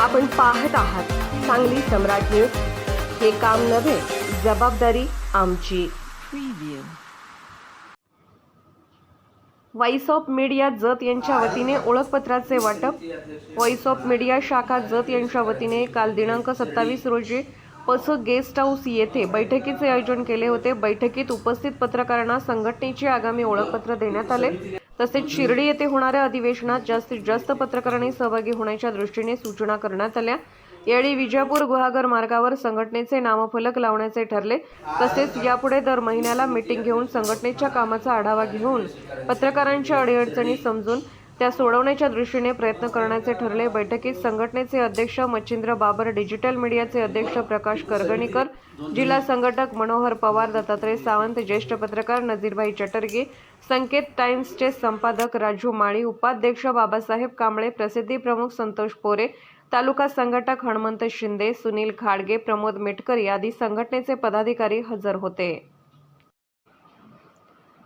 आपण पाहत आहात सांगली सम्राट न्यूज. हे काम नव्हे जबाबदारी आमची. व्हॉइस ऑफ मीडिया जत यांच्या वतीने ओळखपत्राचे वाटप. व्हॉइस ऑफ मीडिया शाखा जत यांच्या वतीने काल दिनांक सत्तावीस रोजी पस गेस्ट हाऊस येथे बैठकीचे आयोजन केले होते. बैठकीत उपस्थित पत्रकारांना संघटनेचे आगामी ओळखपत्र देण्यात आले. तसेच शिर्डी येथे होणाऱ्या अधिवेशनात जास्तीत जास्त पत्रकारांनी सहभागी होण्याच्या दृष्टीने सूचना करण्यात आल्या. यावेळी विजापूर गुहागर मार्गावर संघटनेचे नामफलक लावण्याचे ठरले. तसेच यापुढे दर महिन्याला मीटिंग घेऊन संघटनेच्या कामाचा आढावा घेऊन पत्रकारांच्या अडीअडचणी समजून त्या सोडवण्याच्या दृष्टीने प्रयत्न करण्याचे ठरले. बैठकीत संघटनेचे अध्यक्ष मच्छिंद्र बाबर डिजिटल मीडियाचे अध्यक्ष प्रकाश करगणीकर जिल्हा संघटक मनोहर पवार दत्तात्रय सावंत ज्येष्ठ पत्रकार नजीरभाई चटर्गे संकेत टाइम्सचे संपादक राजू माळी उपाध्यक्ष बाबासाहेब कांबळे प्रसिद्धी प्रमुख संतोष पोरे तालुका संघटक हनुमंत शिंदे सुनील खाडगे प्रमोद मेटकरी आदी संघटनेचे पदाधिकारी हजर होते.